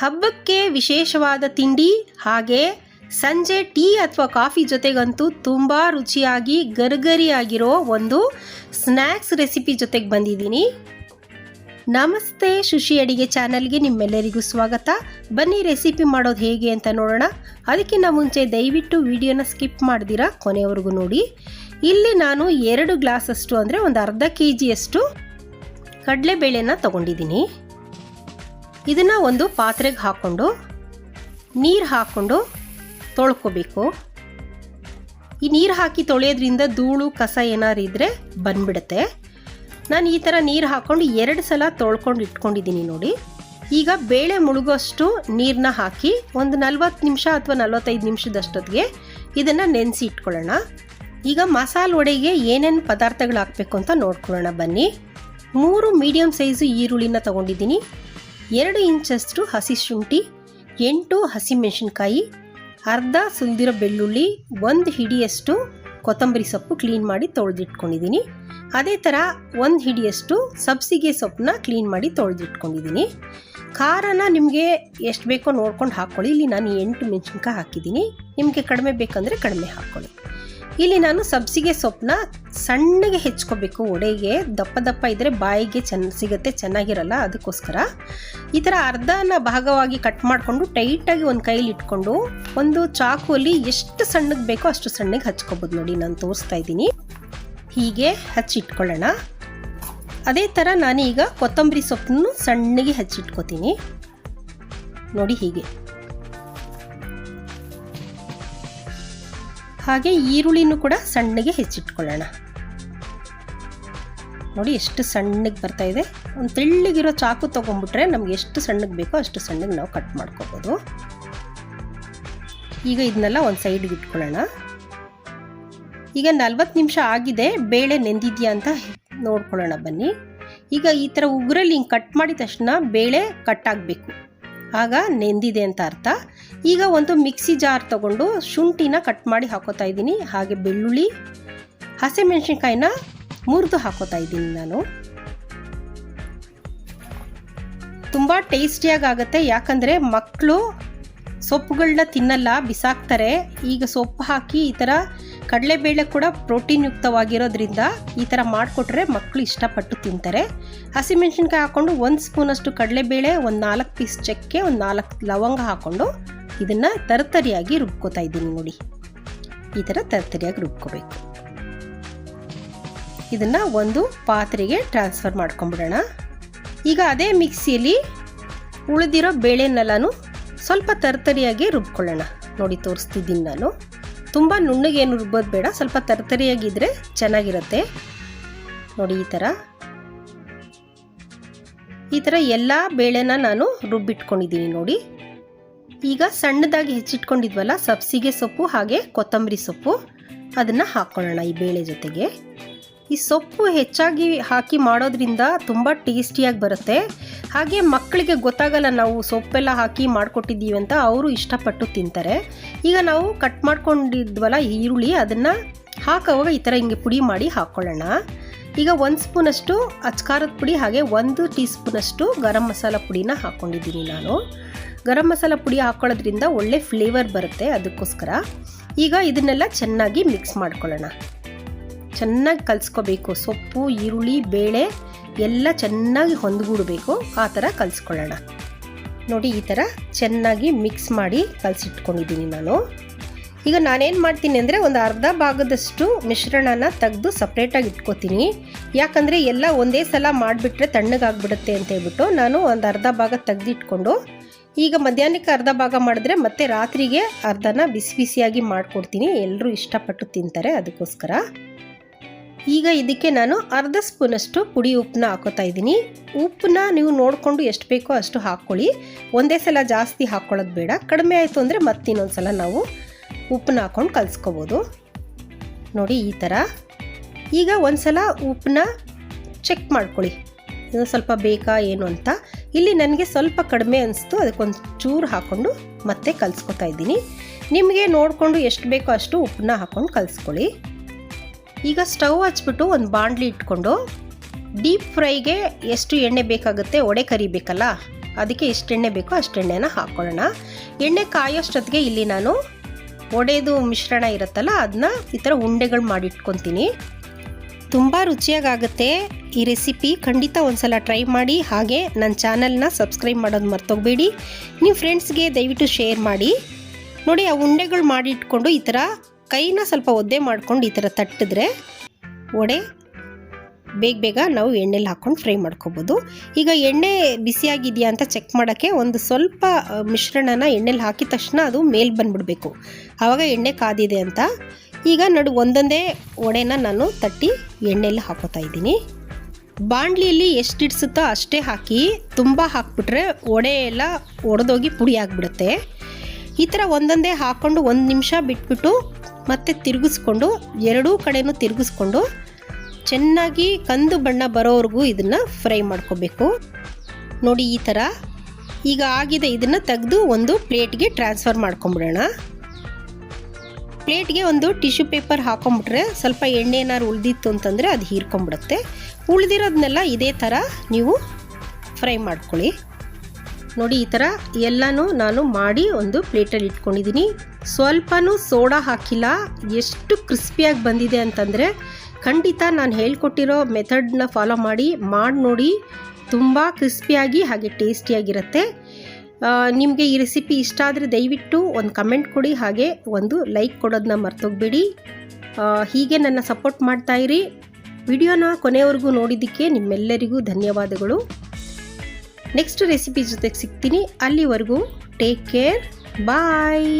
ಹಬ್ಬಕ್ಕೆ ವಿಶೇಷವಾದ ತಿಂಡಿ ಹಾಗೆ ಸಂಜೆ ಟೀ ಅಥವಾ ಕಾಫಿ ಜೊತೆಗಂತೂ ತುಂಬ ರುಚಿಯಾಗಿ, ಗರ್ಗರಿಯಾಗಿರೋ ಒಂದು ಸ್ನ್ಯಾಕ್ಸ್ ರೆಸಿಪಿ ಜೊತೆಗೆ ಬಂದಿದ್ದೀನಿ. ನಮಸ್ತೆ ಶುಶಿ ಅಡಿಗೆ ಚಾನಲ್ಗೆ ನಿಮ್ಮೆಲ್ಲರಿಗೂ ಸ್ವಾಗತ. ಬನ್ನಿ ರೆಸಿಪಿ ಮಾಡೋದು ಹೇಗೆ ಅಂತ ನೋಡೋಣ. ಅದಕ್ಕಿಂತ ಮುಂಚೆ ದಯವಿಟ್ಟು ವಿಡಿಯೋನ ಸ್ಕಿಪ್ ಮಾಡ್ದಿರಾ ಕೊನೆಯವರೆಗೂ ನೋಡಿ. ಇಲ್ಲಿ ನಾನು ಎರಡು ಗ್ಲಾಸಷ್ಟು ಅಂದರೆ ಒಂದು ಅರ್ಧ ಕೆ ಜಿಯಷ್ಟು ಕಡಲೆಬೇಳೆನ ತಗೊಂಡಿದ್ದೀನಿ. ಇದನ್ನು ಒಂದು ಪಾತ್ರೆಗೆ ಹಾಕ್ಕೊಂಡು ನೀರು ಹಾಕ್ಕೊಂಡು ತೊಳ್ಕೊಬೇಕು. ಈ ನೀರು ಹಾಕಿ ತೊಳೆಯೋದ್ರಿಂದ ಧೂಳು, ಕಸ ಏನಾರು ಇದ್ದರೆ ಬಂದ್ಬಿಡುತ್ತೆ. ನಾನು ಈ ಥರ ನೀರು ಹಾಕ್ಕೊಂಡು ಎರಡು ಸಲ ತೊಳ್ಕೊಂಡು ಇಟ್ಕೊಂಡಿದ್ದೀನಿ ನೋಡಿ. ಈಗ ಬೇಳೆ ಮುಳುಗೋಷ್ಟು ನೀರನ್ನ ಹಾಕಿ ಒಂದು ನಲ್ವತ್ತು ನಿಮಿಷ ಅಥವಾ ನಲ್ವತ್ತೈದು ನಿಮಿಷದಷ್ಟೊತ್ತಿಗೆ ಇದನ್ನು ನೆನೆಸಿ ಇಟ್ಕೊಳ್ಳೋಣ. ಈಗ ಮಸಾಲೆ ವಡೆಗೆ ಏನೇನು ಪದಾರ್ಥಗಳು ಹಾಕಬೇಕು ಅಂತ ನೋಡ್ಕೊಳ್ಳೋಣ ಬನ್ನಿ. ಮೂರು ಮೀಡಿಯಮ್ ಸೈಜು ಈರುಳ್ಳಿನ ತೊಗೊಂಡಿದ್ದೀನಿ. ಎರಡು ಇಂಚಷ್ಟು ಹಸಿ ಶುಂಠಿ, ಎಂಟು ಹಸಿಮೆಣಸಿನ್ಕಾಯಿ ಅರ್ಧ ಸುಲಿದಿರೋ ಬೆಳ್ಳುಳ್ಳಿ, ಒಂದು ಹಿಡಿಯಷ್ಟು ಕೊತ್ತಂಬರಿ ಸೊಪ್ಪು ಕ್ಲೀನ್ ಮಾಡಿ ತೊಳೆದಿಟ್ಕೊಂಡಿದ್ದೀನಿ. ಅದೇ ಥರ ಒಂದು ಹಿಡಿಯಷ್ಟು ಸಬ್ಸಿಗೆ ಸೊಪ್ಪನ್ನ ಕ್ಲೀನ್ ಮಾಡಿ ತೊಳೆದಿಟ್ಕೊಂಡಿದ್ದೀನಿ. ಖಾರನ ನಿಮಗೆ ಎಷ್ಟು ಬೇಕೋ ನೋಡ್ಕೊಂಡು ಹಾಕ್ಕೊಳ್ಳಿ. ಇಲ್ಲಿ ನಾನು ಎಂಟು ಮೆಣಸಿನ್ಕಾಯಿ ಹಾಕಿದ್ದೀನಿ. ನಿಮಗೆ ಕಡಿಮೆ ಬೇಕಂದರೆ ಕಡಿಮೆ ಹಾಕ್ಕೊಳ್ಳಿ. ಇಲ್ಲಿ ನಾನು ಸಬ್ಸಿಗೆ ಸೊಪ್ಪನ್ನ ಸಣ್ಣಗೆ ಹೆಚ್ಕೋಬೇಕು. ಒಡೆಗೆ ದಪ್ಪ ದಪ್ಪ ಇದ್ದರೆ ಬಾಯಿಗೆ ಚೆನ್ನ ಸಿಗುತ್ತೆ, ಚೆನ್ನಾಗಿರಲ್ಲ ಅದಕ್ಕೋಸ್ಕರ. ಈ ಥರ ಅರ್ಧನ ಭಾಗವಾಗಿ ಕಟ್ ಮಾಡಿಕೊಂಡು ಟೈಟಾಗಿ ಒಂದು ಕೈಲಿ ಇಟ್ಕೊಂಡು ಒಂದು ಚಾಕುವಲ್ಲಿ ಎಷ್ಟು ಸಣ್ಣಗೆ ಬೇಕೋ ಅಷ್ಟು ಸಣ್ಣಗೆ ಹಚ್ಕೋಬೋದು ನೋಡಿ, ನಾನು ತೋರಿಸ್ತಾ ಇದ್ದೀನಿ. ಹೀಗೆ ಹಚ್ಚಿಟ್ಕೊಳ್ಳೋಣ. ಅದೇ ಥರ ನಾನೀಗ ಕೊತ್ತಂಬರಿ ಸೊಪ್ಪನ್ನು ಸಣ್ಣಗೆ ಹಚ್ಚಿಟ್ಕೋತೀನಿ. ನೋಡಿ ಹೀಗೆ. ಹಾಗೆ ಈರುಳ್ಳಿನೂ ಕೂಡ ಸಣ್ಣಗೆ ಹೆಚ್ಚಿಟ್ಕೊಳ್ಳೋಣ. ನೋಡಿ ಎಷ್ಟು ಸಣ್ಣಗೆ ಬರ್ತಾ ಇದೆ. ಒಂದು ತೆಳ್ಳಗಿರೋ ಚಾಕು ತೊಗೊಂಡ್ಬಿಟ್ರೆ ನಮ್ಗೆ ಎಷ್ಟು ಸಣ್ಣಗೆ ಬೇಕೋ ಅಷ್ಟು ಸಣ್ಣಗೆ ನಾವು ಕಟ್ ಮಾಡ್ಕೋಬೋದು. ಈಗ ಇದನ್ನೆಲ್ಲ ಒಂದು ಸೈಡ್ಗೆ ಇಟ್ಕೊಳ್ಳೋಣ. ಈಗ ನಲ್ವತ್ತು ನಿಮಿಷ ಆಗಿದೆ. ಬೇಳೆ ನೆಂದಿದೆಯಾ ಅಂತ ನೋಡ್ಕೊಳ್ಳೋಣ ಬನ್ನಿ. ಈಗ ಈ ಥರ ಉಗುರಲ್ಲಿ ಹಿಂಗೆ ಕಟ್ ಮಾಡಿದ ತಕ್ಷಣ ಬೇಳೆ ಕಟ್ ಆಗಬೇಕು. ಆಗ ನೆಂದಿದೆ ಅಂತ ಅರ್ಥ. ಈಗ ಒಂದು ಮಿಕ್ಸಿ ಜಾರ್ ತಗೊಂಡು ಶುಂಠಿನ ಕಟ್ ಮಾಡಿ ಹಾಕೋತಾ ಇದ್ದೀನಿ. ಹಾಗೆ ಬೆಳ್ಳುಳ್ಳಿ, ಹಸಿಮೆಣಸಿನ್ಕಾಯಿನ ಮುರಿದು ಹಾಕೋತಾ ಇದ್ದೀನಿ ನಾನು. ತುಂಬ ಟೇಸ್ಟಿಯಾಗಿ ಆಗುತ್ತೆ ಯಾಕಂದರೆ ಮಕ್ಕಳು ಸೊಪ್ಪುಗಳನ್ನ ತಿನ್ನಲ್ಲ, ಬಿಸಾಕ್ತಾರೆ. ಈಗ ಸೊಪ್ಪು ಹಾಕಿ ಈ ಥರ ಕಡಲೆಬೇಳೆ ಕೂಡ ಪ್ರೋಟೀನ್ ಯುಕ್ತವಾಗಿರೋದ್ರಿಂದ ಈ ಥರ ಮಾಡಿಕೊಟ್ರೆ ಮಕ್ಕಳು ಇಷ್ಟಪಟ್ಟು ತಿಂತಾರೆ. ಹಸಿಮೆಣ್ಸಿನ್ಕಾಯಿ ಹಾಕ್ಕೊಂಡು ಒಂದು ಸ್ಪೂನಷ್ಟು ಕಡಲೆಬೇಳೆ, ಒಂದು ನಾಲ್ಕು ಪೀಸ್ ಚಕ್ಕೆ, ಒಂದು ನಾಲ್ಕು ಲವಂಗ ಹಾಕ್ಕೊಂಡು ಇದನ್ನು ತರತರಿಯಾಗಿ ರುಬ್ಕೋತಾ ಇದ್ದೀನಿ ನೋಡಿ. ಈ ಥರ ತರತರಿಯಾಗಿ ರುಬ್ಕೋಬೇಕು. ಇದನ್ನು ಒಂದು ಪಾತ್ರೆಗೆ ಟ್ರಾನ್ಸ್ಫರ್ ಮಾಡ್ಕೊಂಬಿಡೋಣ. ಈಗ ಅದೇ ಮಿಕ್ಸಿಯಲ್ಲಿ ಉಳಿದಿರೋ ಬೇಳೆನೆಲ್ಲನೂ ಸ್ವಲ್ಪ ತರತರಿಯಾಗಿ ರುಬ್ಕೊಳ್ಳೋಣ. ನೋಡಿ ತೋರಿಸ್ತಿದ್ದೀನಿ ನಾನು. ತುಂಬ ನುಣ್ಣಗೇನು ರುಬ್ಬೋದು ಬೇಡ. ಸ್ವಲ್ಪ ತರ್ತರಿಯಾಗಿದ್ದರೆ ಚೆನ್ನಾಗಿರುತ್ತೆ. ನೋಡಿ ಈ ಥರ. ಈ ಥರ ಎಲ್ಲ ಬೇಳೆನ ನಾನು ರುಬ್ಬಿಟ್ಕೊಂಡಿದ್ದೀನಿ ನೋಡಿ. ಈಗ ಸಣ್ಣದಾಗಿ ಹೆಚ್ಚಿಟ್ಕೊಂಡಿದ್ವಲ್ಲ, ಸಬ್ಸಿಗೆ ಸೊಪ್ಪು ಹಾಗೆ ಕೊತ್ತಂಬರಿ ಸೊಪ್ಪು. ಅದನ್ನು ಹಾಕ್ಕೊಳ್ಳೋಣ ಈ ಬೇಳೆ ಜೊತೆಗೆ. ಈ ಸೊಪ್ಪು ಹೆಚ್ಚಾಗಿ ಹಾಕಿ ಮಾಡೋದ್ರಿಂದ ತುಂಬ ಟೇಸ್ಟಿಯಾಗಿ ಬರುತ್ತೆ. ಹಾಗೆ ಮಕ್ಕಳಿಗೆ ಗೊತ್ತಾಗಲ್ಲ ನಾವು ಸೊಪ್ಪೆಲ್ಲ ಹಾಕಿ ಮಾಡಿಕೊಟ್ಟಿದ್ದೀವಿ ಅಂತ ಅವರು ಇಷ್ಟಪಟ್ಟು ತಿಂತಾರೆ. ಈಗ ನಾವು ಕಟ್ ಮಾಡ್ಕೊಂಡಿದ್ವಲ್ಲ ಈರುಳ್ಳಿ, ಅದನ್ನು ಹಾಕೋವಾಗ ಈ ಥರ ಹಿಂಗೆ ಪುಡಿ ಮಾಡಿ ಹಾಕ್ಕೊಳ್ಳೋಣ ಈಗ ಒಂದು ಸ್ಪೂನಷ್ಟು ಅಚ್ಕಾರದ ಪುಡಿ, ಹಾಗೆ ಒಂದು ಟೀ ಸ್ಪೂನಷ್ಟು ಗರಂ ಮಸಾಲ ಪುಡಿನ ಹಾಕ್ಕೊಂಡಿದ್ದೀನಿ ನಾನು. ಗರಂ ಮಸಾಲ ಪುಡಿ ಹಾಕ್ಕೊಳ್ಳೋದ್ರಿಂದ ಒಳ್ಳೆ ಫ್ಲೇವರ್ ಬರುತ್ತೆ ಅದಕ್ಕೋಸ್ಕರ. ಈಗ ಇದನ್ನೆಲ್ಲ ಚೆನ್ನಾಗಿ ಮಿಕ್ಸ್ ಮಾಡ್ಕೊಳ್ಳೋಣ. ಚೆನ್ನಾಗಿ ಕಲಿಸ್ಕೋಬೇಕು. ಸೊಪ್ಪು, ಈರುಳ್ಳಿ, ಬೇಳೆ ಎಲ್ಲ ಚೆನ್ನಾಗಿ ಹೊಂದ್ಗೂಡಬೇಕು ಆ ಥರ ಕಲಿಸ್ಕೊಳ್ಳೋಣ. ನೋಡಿ, ಈ ಥರ ಚೆನ್ನಾಗಿ ಮಿಕ್ಸ್ ಮಾಡಿ ಕಲಸಿಟ್ಕೊಂಡಿದ್ದೀನಿ ನಾನು. ಈಗ ನಾನೇನು ಮಾಡ್ತೀನಿ ಅಂದರೆ ಒಂದು ಅರ್ಧ ಭಾಗದಷ್ಟು ಮಿಶ್ರಣನ ತೆಗೆದು ಸಪ್ರೇಟಾಗಿ ಇಟ್ಕೋತೀನಿ. ಯಾಕಂದರೆ ಎಲ್ಲ ಒಂದೇ ಸಲ ಮಾಡಿಬಿಟ್ರೆ ತಣ್ಣಗಾಗ್ಬಿಡುತ್ತೆ ಅಂತ ಹೇಳ್ಬಿಟ್ಟು ನಾನು ಒಂದು ಅರ್ಧ ಭಾಗ ತೆಗೆದಿಟ್ಕೊಂಡು, ಈಗ ಮಧ್ಯಾಹ್ನಕ್ಕೆ ಅರ್ಧ ಭಾಗ ಮಾಡಿದ್ರೆ ಮತ್ತೆ ರಾತ್ರಿಗೆ ಅರ್ಧನ ಬಿಸಿ ಬಿಸಿಯಾಗಿ ಮಾಡಿಕೊಡ್ತೀನಿ. ಎಲ್ಲರೂ ಇಷ್ಟಪಟ್ಟು ತಿಂತಾರೆ ಅದಕ್ಕೋಸ್ಕರ. ಈಗ ಇದಕ್ಕೆ ನಾನು ಅರ್ಧ ಸ್ಪೂನಷ್ಟು ಪುಡಿ ಉಪ್ಪನ್ನ ಹಾಕೋತಾ ಇದ್ದೀನಿ. ಉಪ್ಪನ್ನ ನೀವು ನೋಡಿಕೊಂಡು ಎಷ್ಟು ಬೇಕೋ ಅಷ್ಟು ಹಾಕ್ಕೊಳ್ಳಿ. ಒಂದೇ ಸಲ ಜಾಸ್ತಿ ಹಾಕ್ಕೊಳ್ಳೋದು ಬೇಡ. ಕಡಿಮೆ ಆಯಿತು ಅಂದರೆ ಮತ್ತಿನ್ನೊಂದು ಸಲ ನಾವು ಉಪ್ಪನ್ನ ಹಾಕ್ಕೊಂಡು ಕಲಿಸ್ಕೋಬೋದು. ನೋಡಿ ಈ ಥರ. ಈಗ ಒಂದು ಸಲ ಉಪ್ಪನ್ನ ಚೆಕ್ ಮಾಡ್ಕೊಳ್ಳಿ. ಇದು ಸ್ವಲ್ಪ ಬೇಕಾ ಏನು ಅಂತ. ಇಲ್ಲಿ ನನಗೆ ಸ್ವಲ್ಪ ಕಡಿಮೆ ಅನಿಸ್ತು. ಅದಕ್ಕೊಂದು ಚೂರು ಹಾಕ್ಕೊಂಡು ಮತ್ತೆ ಕಲಿಸ್ಕೊತಾ ಇದ್ದೀನಿ. ನಿಮಗೆ ನೋಡಿಕೊಂಡು ಎಷ್ಟು ಬೇಕೋ ಅಷ್ಟು ಉಪ್ಪನ್ನ ಹಾಕ್ಕೊಂಡು ಕಲಿಸ್ಕೊಳ್ಳಿ. ಈಗ ಸ್ಟವ್ ಹಚ್ಬಿಟ್ಟು ಒಂದು ಬಾಣಲಿ ಇಟ್ಕೊಂಡು ಡೀಪ್ ಫ್ರೈಗೆ ಎಷ್ಟು ಎಣ್ಣೆ ಬೇಕಾಗುತ್ತೆ, ಒಡೆ ಕರಿಬೇಕಲ್ಲ? ಅದಕ್ಕೆ ಎಷ್ಟು ಎಣ್ಣೆ ಬೇಕೋ, ಅಷ್ಟು ಎಣ್ಣೆನ ಹಾಕ್ಕೊಳ್ಳೋಣ ಎಣ್ಣೆ ಕಾಯೋಷ್ಟೊತ್ತಿಗೆ ಇಲ್ಲಿ ನಾನು ಒಡೆದು ಮಿಶ್ರಣ ಇರುತ್ತಲ್ಲ, ಅದನ್ನ ಈ ಥರ ಉಂಡೆಗಳು ಮಾಡಿಟ್ಕೊತೀನಿ. ತುಂಬ ರುಚಿಯಾಗುತ್ತೆ ಈ ರೆಸಿಪಿ. ಖಂಡಿತ ಒಂದ್ಸಲ ಟ್ರೈ ಮಾಡಿ, ಹಾಗೆ ನನ್ನ ಚಾನಲ್ನ ಸಬ್ಸ್ಕ್ರೈಬ್ ಮಾಡೋದು ಮರ್ತೋಗಬೇಡಿ. ನಿಮ್ಮ ಫ್ರೆಂಡ್ಸ್ಗೆ ದಯವಿಟ್ಟು ಶೇರ್ ಮಾಡಿ. ನೋಡಿ, ಆ ಉಂಡೆಗಳು ಮಾಡಿಟ್ಕೊಂಡು ಈ ಥರ ಕೈನ ಸ್ವಲ್ಪ ಒದ್ದೆ ಮಾಡ್ಕೊಂಡು ಈ ಥರ ತಟ್ಟಿದ್ರೆ ವಡೆ ಬೇಗ ಬೇಗ ನಾವು ಎಣ್ಣೆಲಿ ಹಾಕ್ಕೊಂಡು ಫ್ರೈ ಮಾಡ್ಕೋಬೋದು. ಈಗ ಎಣ್ಣೆ ಬಿಸಿಯಾಗಿದೆಯಾ ಅಂತ ಚೆಕ್ ಮಾಡೋಕ್ಕೆ ಒಂದು ಸ್ವಲ್ಪ ಮಿಶ್ರಣನ ಎಣ್ಣೆಲಿ ಹಾಕಿದ ತಕ್ಷಣ ಅದು ಮೇಲೆ ಬಂದ್ಬಿಡಬೇಕು. ಆವಾಗ ಎಣ್ಣೆ ಕಾದಿದೆ ಅಂತ. ಈಗ ನಡು, ಒಂದೊಂದೇ ವಡೆನ ನಾನು ತಟ್ಟಿ ಎಣ್ಣೆಲಿ ಹಾಕೋತಾ ಇದ್ದೀನಿ. ಬಾಣಲಿಯಲ್ಲಿ ಎಷ್ಟು ಇಡ್ಸುತ್ತೋ ಅಷ್ಟೇ ಹಾಕಿ ತುಂಬ ಹಾಕ್ಬಿಟ್ರೆ ವಡೆ ಎಲ್ಲ ಒಡೆದೋಗಿ ಪುಡಿ ಆಗಿಬಿಡುತ್ತೆ. ಈ ಥರ ಒಂದೊಂದೇ ಹಾಕ್ಕೊಂಡು ಒಂದು ನಿಮಿಷ ಬಿಟ್ಬಿಟ್ಟು ಮತ್ತೆ ತಿರುಗಿಸ್ಕೊಂಡು, ಎರಡೂ ಕಡೆಯೂ ತಿರುಗಿಸ್ಕೊಂಡು, ಚೆನ್ನಾಗಿ ಕಂದು ಬಣ್ಣ ಬರೋವರೆಗೂ ಇದನ್ನು ಫ್ರೈ ಮಾಡ್ಕೋಬೇಕು. ನೋಡಿ ಈ ಥರ. ಈಗ ಆಗಿದೆ ಇದನ್ನು ತೆಗೆದು ಒಂದು ಪ್ಲೇಟ್ಗೆ ಟ್ರಾನ್ಸ್ಫರ್ ಮಾಡ್ಕೊಂಬಿಡೋಣ. ಪ್ಲೇಟ್ಗೆ ಒಂದು ಟಿಶ್ಯೂ ಪೇಪರ್ ಹಾಕೊಂಬಿಟ್ರೆ ಸ್ವಲ್ಪ ಎಣ್ಣೆ ಏನಾದ್ರು ಉಳಿದಿತ್ತು ಅಂತಂದರೆ ಅದು ಹೀರ್ಕೊಂಬಿಡುತ್ತೆ. ಉಳಿದಿರೋದನ್ನೆಲ್ಲ ಇದೇ ಥರ ನೀವು ಫ್ರೈ ಮಾಡ್ಕೊಳ್ಳಿ. ನೋಡಿ, ಈ ಥರ ಎಲ್ಲನೂ ನಾನು ಮಾಡಿ ಒಂದು ಪ್ಲೇಟಲ್ಲಿ ಇಟ್ಕೊಂಡಿದ್ದೀನಿ. ಸ್ವಲ್ಪನೂ ಸೋಡಾ ಹಾಕಿಲ್ಲ. ಎಷ್ಟು ಕ್ರಿಸ್ಪಿಯಾಗಿ ಬಂದಿದೆ ಅಂತಂದರೆ ಖಂಡಿತ ನಾನು ಹೇಳ್ಕೊಟ್ಟಿರೋ ಮೆಥಡ್ನ ಫಾಲೋ ಮಾಡಿ ಮಾಡಿ ನೋಡಿ, ತುಂಬ ಕ್ರಿಸ್ಪಿಯಾಗಿ ಹಾಗೆ ಟೇಸ್ಟಿಯಾಗಿರುತ್ತೆ. ನಿಮಗೆ ಈ ರೆಸಿಪಿ ಇಷ್ಟ ಆದರೆ ದಯವಿಟ್ಟು ಒಂದು ಕಮೆಂಟ್ ಕೊಡಿ, ಹಾಗೆ ಒಂದು ಲೈಕ್ ಕೊಡೋದನ್ನ ಮರ್ತೋಗ್ಬೇಡಿ. ಹೀಗೆ ನನ್ನ ಸಪೋರ್ಟ್ ಮಾಡ್ತಾಯಿರಿ ವಿಡಿಯೋನ ಕೊನೆವರೆಗೂ ನೋಡಿದ್ದಕ್ಕೆ ನಿಮ್ಮೆಲ್ಲರಿಗೂ ಧನ್ಯವಾದಗಳು. ನೆಕ್ಸ್ಟ್ ರೆಸಿಪಿ ಜೊತೆಗೆ ಸಿಗ್ತೀನಿ. ಅಲ್ಲಿವರೆಗೂ ಟೇಕ್ ಕೇರ್ ಬಾಯ್